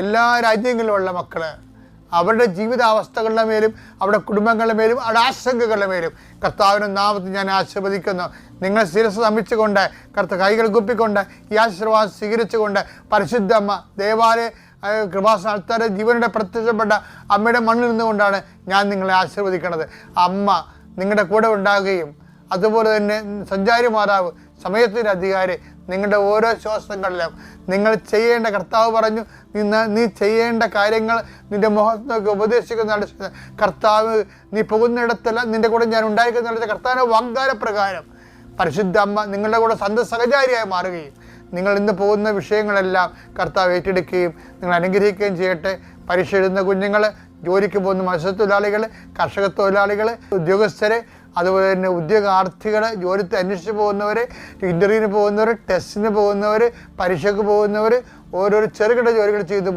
എല്ലാ രാജ്യങ്ങളിലുമുള്ള മക്കൾ അവരുടെ ജീവിതാവസ്ഥകളുടെ മേലും അവരുടെ കുടുംബങ്ങളുടെ മേലും അവരുടെ ആശങ്കകളുടെ മേലും കർത്താവിനും നാമത്തിൽ ഞാൻ ആശീർവദിക്കുന്നു. നിങ്ങൾ ശിരസ് സമിച്ചുകൊണ്ട് കർത്ത കൈകൾ കുപ്പിക്കൊണ്ട് ഈ ആശീർവാദം സ്വീകരിച്ചുകൊണ്ട് പരിശുദ്ധമ്മ ദേവാലയ കൃപാസ്ഥാനത്താരെ ജീവനുടെ പ്രത്യക്ഷപ്പെട്ട അമ്മയുടെ മണ്ണിൽ നിന്നുകൊണ്ടാണ് ഞാൻ നിങ്ങളെ ആശീർവദിക്കുന്നത് അമ്മ നിങ്ങളുടെ കൂടെ ഉണ്ടാകുകയും അതുപോലെ തന്നെ സഞ്ചാരി മാതാവ് സമയത്തിന്റെ അധികാരി നിങ്ങളുടെ ഓരോ ശ്വാസങ്ങളിലും നിങ്ങൾ ചെയ്യേണ്ട കർത്താവ് പറഞ്ഞു നിന്ന് നീ ചെയ്യേണ്ട കാര്യങ്ങൾ നിന്റെ മുഖത്തൊക്കെ ഉപദേശിക്കുന്ന കർത്താവ് നീ പോകുന്നിടത്തല്ല നിന്റെ കൂടെ ഞാൻ ഉണ്ടായിരിക്കുന്ന കർത്താവിന്റെ വാഗ്ദാനപ്രകാരം പരിശുദ്ധ അമ്മ നിങ്ങളുടെ കൂടെ സന്ത സഹചാരിയായി മാറുകയും നിങ്ങൾ ഇന്ന് പോകുന്ന വിഷയങ്ങളെല്ലാം കർത്താവ് ഏറ്റെടുക്കുകയും നിങ്ങൾ അനുഗ്രഹിക്കുകയും ചെയ്യട്ടെ. പരീക്ഷ എഴുതുന്ന കുഞ്ഞുങ്ങൾ ജോലിക്ക് പോകുന്ന മത്സ്യത്തൊഴിലാളികൾ കർഷക തൊഴിലാളികൾ ഉദ്യോഗസ്ഥരെ അതുപോലെ തന്നെ ഉദ്യോഗാർത്ഥികൾ ജോലി അന്വേഷിച്ച് പോകുന്നവർ ഇന്റർവ്യൂവിന് പോകുന്നവർ ടെസ്റ്റിന് പോകുന്നവർ പരീക്ഷയ്ക്ക് പോകുന്നവർ ഓരോരോ ചെറുകിട ജോലികൾ ചെയ്തു